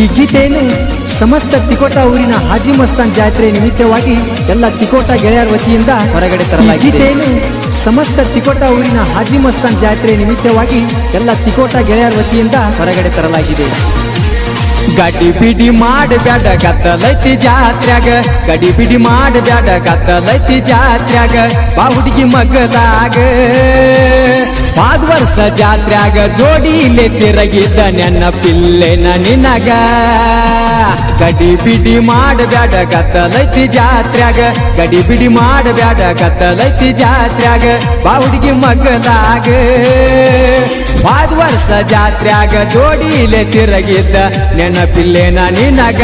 ಈ ಗೀತೆಯನ್ನು ಸಮಸ್ತ ತಿಕೋಟ ಊರಿನ ಹಾಜಿ ಮಸ್ತಾನ್ ಜಾತ್ರೆ ನಿಮಿತ್ತವಾಗಿ ಎಲ್ಲ ತಿಕೋಟ ಗೆಳೆಯರ ವತಿಯಿಂದ ಹೊರಗಡೆ ತರಲ ತರಲಾಗಿದೆ. ಗೀತೆಯನ್ನು ಸಮಸ್ತ ತಿಕೋಟ ಊರಿನ ಹಾಜಿ ಮಸ್ತಾನ್ ಜಾತ್ರೆ ನಿಮಿತ್ತವಾಗಿ ಎಲ್ಲ ತಿಕೋಟ ಗೆಳೆಯರ ವತಿಯಿಂದ ಹೊರಗಡೆ ತರಲಾಗಿದೆ. ಗಡಿ ಬಿಡಿ ಮಾಡಬೇಡ ಗತ್ತಲೈತಿ ಜಾತ್ರ್ಯಾಗ. ಗಡಿ ಬಿಡಿ ಮಾಡಬೇಡ ಗತ್ತಲೈತಿ ಜಾತ್ರ್ಯಾಗ. ಬಾ ಹುಡುಗಿ ಮಗದಾಗ ಪಾದ ವರ್ಷ ಜಾತ್ರ್ಯಾಗ ಜೋಡಿಲೆ ತಿರಗಿದ್ದ ನನ್ನ ಪಿಲ್ಲೆನ ನಿನಗ. ಗಡಿ ಬಿಡಿ ಮಾಡಬೇಡ ಗತ್ತಲೈತಿ ಜಾತ್ರ್ಯಾಗ. ಗಡಿ ಬಿಡಿ ಮಾಡಬೇಡ ಗತ್ತಲೈತಿ ಜಾತ್ರ್ಯಾಗ. ಬಾ ಹುಡುಗಿ ಮಗದಾಗ ಪಾದ ವರ್ಷ ಜಾತ್ರ್ಯಾಗ ಜೋಡಿಲೆ ತಿರಗಿದ್ದ ನೆನಪಿಲ್ಲೇನ ನಿನಗ?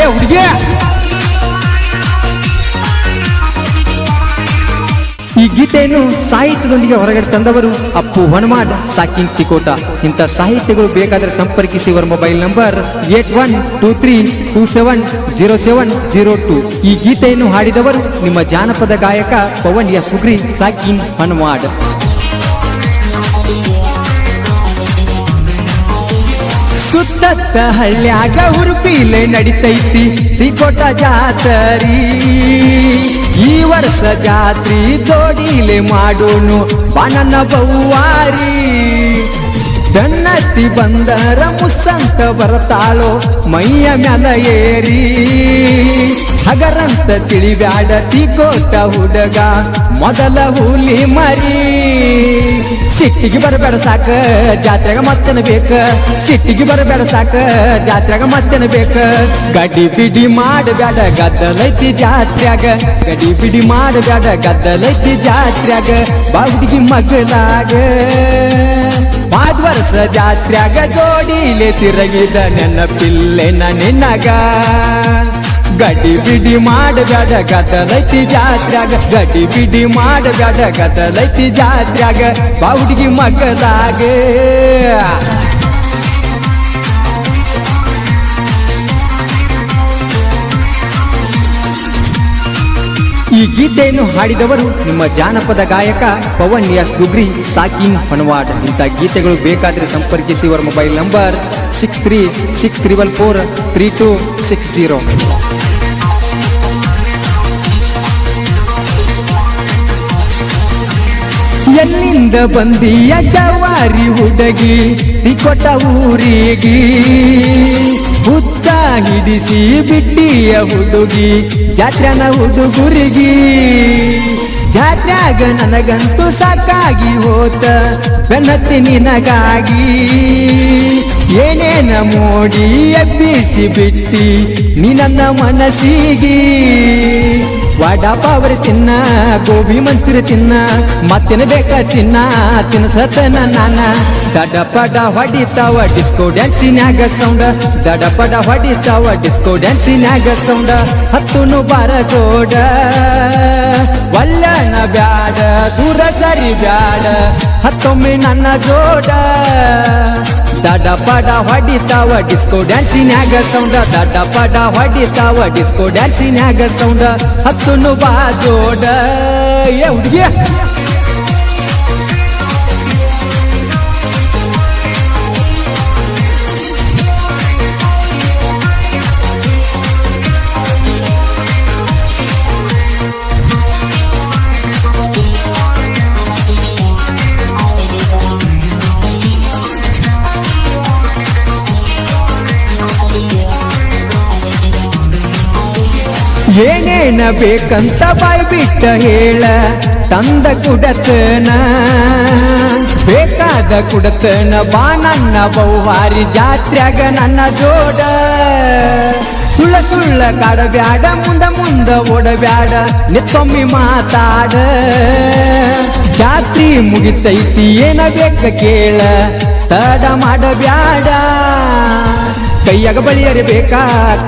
ಏ ಹುಡುಗಿ ಈ ಗೀತೆಯನ್ನು ಸಾಹಿತ್ಯದೊಂದಿಗೆ ಹೊರಗಡೆ ತಂದವರು ಅಪ್ಪು ಹನುಮಾನ್. ಸಾಕಿನ್ ತಿಕೋಟ ಇಂಥ ಸಾಹಿತ್ಯಗಳು ಬೇಕಾದರೆ ಸಂಪರ್ಕಿಸಿ ಇವರ mobile number eight one two three two seven zero seven zero two. ಈ ಗೀತೆಯನ್ನು ಹಾಡಿದವರು ನಿಮ್ಮ ಜಾನಪದ ಗಾಯಕ ಪವನ್ ಎಸ್ ಸುಗ್ರಿ, ಸಾಕಿನ್ ಹನುಮಾಡ್. ಸುತ್ತತ್ತ ಹಳ್ಳ್ಯಾಗ ಉರುಪಿಲೆ ನಡಿತೈತಿ. ತ್ರಿಕೋಟ ಜಾತರಿ, ಈ ವರ್ಷ ಜಾತ್ರಿ ಜೋಡಿಲೆ ಮಾಡೋನು ಬಾಣನ ಬೌವಾರಿ. ದಣ್ಣತ್ತಿ ಬಂದರ ಮುಸ್ಸಂತ ಬರತಾಳೋ ಮೈಯ ಮ್ಯಾಲ ಏರಿ. ಹಗರಂತ ತಿಳಿಬ್ಯಾಡ ತಿಕೋಟ ಹುಡುಗ, ಮೊದಲ ಹುಲಿ ಮರಿ. ಸಿಟ್ಟಿಗೆ ಬರಬೇಡ ಸಾಕ, ಜಾತ್ರೆಗ ಮತ್ತೆನ ಬೇಕ? ಸಿಟ್ಟಿಗೆ ಬರಬೇಡ ಸಾಕ, ಜಾತ್ರೆಗ ಮತ್ತೆನ ಬೇಕ? ಗಡಿ ಬಿಡಿ ಮಾಡಬೇಡ ಗದ್ದಲೈತಿ ಜಾತ್ರ್ಯಾಗ. ಗಡಿ ಬಿಡಿ ಮಾಡಬೇಡ ಗದ್ದಲೈತಿ ಜಾತ್ರ್ಯಾಗ. ಬಾ ಮಗಲಾಗ ಪಾದ್ ವರ್ಷ ಜಾತ್ರ್ಯಾಗ ಜೋಡಿಲೆ ತಿರಗಿದ ನನ್ನ ಪಿಲ್ಲೆನ ನಿನ್ನಗ ಗಡಿ ಬಿಡಿ ಮಾಡಬ್ಯಾಡ, ಗದ್ದಲೈತಿ ಜಾತ್ರ್ಯಾಗ. ಗಡಿ ಬಿಡಿ ಮಾಡಬ್ಯಾಡ, ಗದ್ದಲೈತಿ ಜಾತ್ರ್ಯಾಗ. ಬಾವುಡಿಗೆ ಮಗದಾಗ ಈ ಗೀತೆಯನ್ನು ಹಾಡಿದವರು ನಿಮ್ಮ ಜಾನಪದ ಗಾಯಕ ಪವನ್ ಎಸ್ ಗುಗ್ರಿ ಸಾಕಿನ್ ಹೊನವಾಡ್ ಇಂಥ ಗೀತೆಗಳು ಬೇಕಾದರೆ ಸಂಪರ್ಕಿಸಿ ಇವರ mobile number six three, six triple four, three two, six zero. ಎಲ್ಲಿಂದ ಬಂದಿಯ ಜವಾರಿ ಹುಡುಗಿ? ತಿಕೊಟ ಊರಿಗೆ ಹುಚ್ಚ ಹಿಡಿಸಿ ಬಿಟ್ಟಿಯ ಹುಡುಗಿ, ಜಾತ್ರನ ಹುಡುಗುರಿಗಿ. ಜಾತ್ರಾಗ ನನಗಂತೂ ಸಾಕಾಗಿ ಹೋತ, ಬೆನ್ನತ್ತಿ ನಿನಗಾಗಿ. ಏನೇನ ಮೋಡಿ ಎಬ್ಬಿಸಿ ಬಿಟ್ಟಿ ನನ್ನ ಮನಸ್ಸಿಗೆ? ವಡಾಪಾವರಿ ತಿನ್ನ, ಗೋಬಿ ಮಂಚೂರಿ ತಿನ್ನ, ಮತ್ತೇನ ಬೇಕ ಚಿನ್ನ ತಿನ್ಸತನ ನಾನ. ದಡ ಪಡ ಹೊಡಿತಾವ ಡಿಸ್ಕೋ ಡ್ಯಾನ್ಸಿನ್ಯಾಗ ಸೌಂಡ ದಡ ಪಡ ಹೊಡಿತಾವ ಡಿಸ್ಕೋ ಡ್ಯಾನ್ಸಿನ್ಯಾಗ ಸೌಂಡ, ಹತ್ತುನು ಬಾರ ಜೋಡ ಬ್ಯಾಡ ದೂರ ಸರಿ ಬ್ಯಾಡ, ಹತ್ತೊಮ್ಮೆ ನನ್ನ ಜೋಡ. ದಡ ಪಡ ಹೊಡಿತಾವ ಡಿಸ್ಕೋ ಡ್ಯಾನ್ಸಿನ್ಯಾಗ ಸೌಂಡ, ದಡ ಪಡ ಹೊಡಿತಾವ ಡಿಸ್ಕೋ ಡ್ಯಾನ್ಸಿನ್ಯಾಗ ಸೌಂಡ, ಹತ್ತುನು ಬಾ ಜೋಡ. ಏ ಹುಡುಗಿ ಏನೇನ ಬೇಕಂತ ಬಾಯ್ ಬಿಟ್ಟ ಹೇಳ. ತಂದ ಕುಡತನ, ಬೇಕಾದ ಕುಡತನ, ಬಾ ನನ್ನ ಬೌವಾರಿ ಜಾತ್ರ್ಯಾಗ ನನ್ನ ಜೋಡ. ಸುಳ್ಳ ಸುಳ್ಳ ಕಾಡಬ್ಯಾಡ, ಮುಂದ ಮುಂದ ಓಡಬ್ಯಾಡ ನಿತ್ತೊಮ್ಮಿ ಮಾತಾಡ. ಜಾತ್ರಿ ಮುಗಿತೈತಿ, ಏನ ಬೇಕ ಕೇಳ. ತಡ ಮಾಡಬ್ಯಾಡ. ಕೈಯಾಗ ಬಳಿಯರೆ ಬೇಕಾ?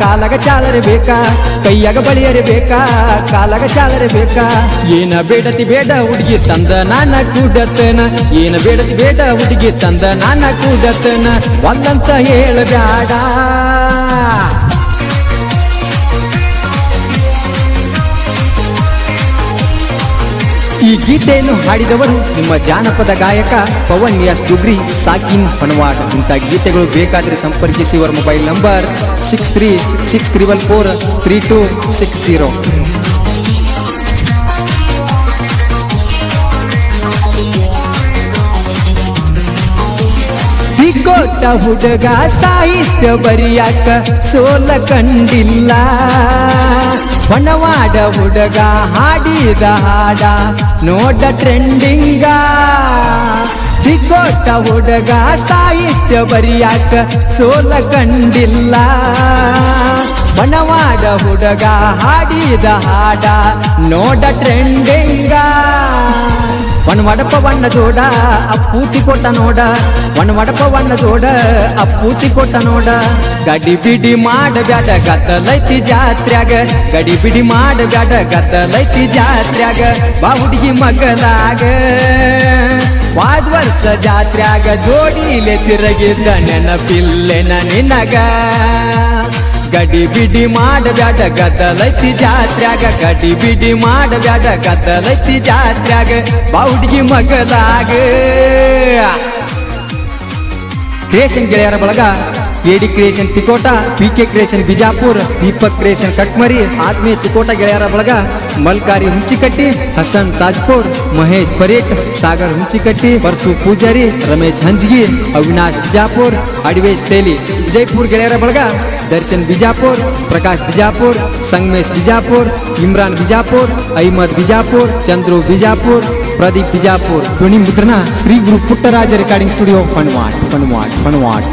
ಕಾಲಾಗ ಚಾಲರೆ ಬೇಕಾ? ಕೈಯಾಗ ಬಳಿಯರೆ ಬೇಕಾ? ಕಾಲಾಗ ಚಾಲರೆ ಬೇಕಾ? ಏನ ಬೇಡತಿ ಬೇಡ ಹುಡುಗಿ ತಂದ ನಾನ ಕೂಡತನ. ಏನ ಬೇಡತಿ ಬೇಡ ಹುಡುಗಿ ತಂದ ನಾನ ಕೂಡತನ. ಒಂದಂತ ಹೇಳಬ್ಯಾಡ ಈ ಗೀತೆಯನ್ನು ಹಾಡಿದವರು ನಿಮ್ಮ ಜಾನಪದ ಗಾಯಕ ಪವನ್ ದುಗ್ರಿ, ಸಾಕಿನ್ ಪನ್ವಾಡ್ ಇಂಥ ಗೀತೆಗಳು ಬೇಕಾದರೆ ಸಂಪರ್ಕಿಸಿ ಇವರ mobile number six three, six triple four, three two, six zero. ತಿಕ್ಕೋಟ ಹುಡುಗ ಸಾಹಿತ್ಯ ಬರಿಯಾಕ ಸೋಲ ಕಂಡಿಲ್ಲ. ಹೊಣವಾಡ ಹುಡುಗ ಹಾಡಿದ ಹಾಡ ನೋಡ ಟ್ರೆಂಡಿಂಗ. ತಿಕ್ಕೋಟ ಹುಡುಗ ಸಾಹಿತ್ಯ ಬರಿಯಾಕ ಸೋಲ ಕಂಡಿಲ್ಲ. ಬಣವಾಡ ಹುಡುಗ ಹಾಡಿದ ಹಾಡ ನೋಡ ಟ್ರೆಂಡಿಂಗ. ಒಣ ವಡಪ ವಣ್ಣ ಜೋಡ ಅಪ್ಪೂತಿ ಕೊಟ್ಟ ನೋಡ. ಒಣ ವಡಪ ವಣ್ಣ ಜೋಡ ಅಪ್ಪೂತಿ ಕೊಟ್ಟ ನೋಡ. ಗಡಿ ಬಿಡಿ ಮಾಡಬ್ಯಾಡ ಗದ್ದಲೈತಿ ಜಾತ್ರ್ಯಾಗ. ಗಡಿ ಬಿಡಿ ಮಾಡಬ್ಯಾಡ ಗದ್ದಲೈತಿ ಜಾತ್ರ್ಯಾಗ. ಬಾ ಹುಡುಗಿ ಮಗಲಾಗ ವಾದ ವರ್ಷ ಜಾತ್ರ್ಯಾಗ ಜೋಡಿಲೆ ತಿರಗಿದ್ದ ನೆನಪಿಲ್ಲೆನ ನಿನಗ. ಗಡಿ ಬಿಡಿ ಮಾಡಬ್ಯಾಡ, ಗದ್ದಲೈತಿ ಜಾತ್ರ್ಯಾಗ. ಗಡಿ ಬಿಡಿ ಮಾಡಬ್ಯಾಡ, ಗದ್ದಲೈತಿ ಜಾತ್ರ್ಯಾಗ. ಬೌಡ್ಗಿ ಮಗದಾಗ. ಕ್ರಿಯೇಷನ್ ಗೆಳೆಯರ ಬಳಗ AD creation Tikota P K creation Bijapur Deepak creation Katmari ಆತ್ಮೀಯ ತಿಕೋಟ ಗೆಳೆಯರ ಬಳಗ ಮಲ್ಕಾರಿ ಹುಂಚಿಕಟ್ಟಿ ಹಸನ್ ತಾಜ್ಪುರ್ ಮಹೇಶ್ ಪರೇಟ್ ಸಾಗರ್ ಹುಂಚಿಕಟ್ಟಿ ಪರ್ಸು ಪೂಜಾರಿ ರಮೇಶ್ ಹಂಜ್ಗಿ ಅವಿನಾಶ್ ಬಿಜಾಪುರ್ ಅಡಿವೇಶ್ ತೇಲಿ ವಿಜಯಪುರ್ ಗೆಳೆಯರ ಬಳಗ ದರ್ಶನ್ ಬಿಜಾಪುರ್ ಪ್ರಕಾಶ್ ಬಿಜಾಪುರ್ ಸಂಗಮೇಶ್ ಬಿಜಾಪುರ್ ಇಮ್ರಾನ್ ಬಿಜಾಪುರ್ ಅಹಮದ್ ಬಿಜಾಪುರ್ ಚಂದ್ರು ಬಿಜಾಪುರ್ ಪ್ರದೀಪ್ ಬಿಜಾಪುರ್ ಧ್ವನಿ ಮುದ್ರಣ ಶ್ರೀ ಗುರು ಪುಟ್ಟರಾಜ ರೆಕಾರ್ಡಿಂಗ್ ಸ್ಟುಡಿಯೋ ಪಣವಾಟ್ ಪಣವಾಟ್ ಪಣವಾಟ್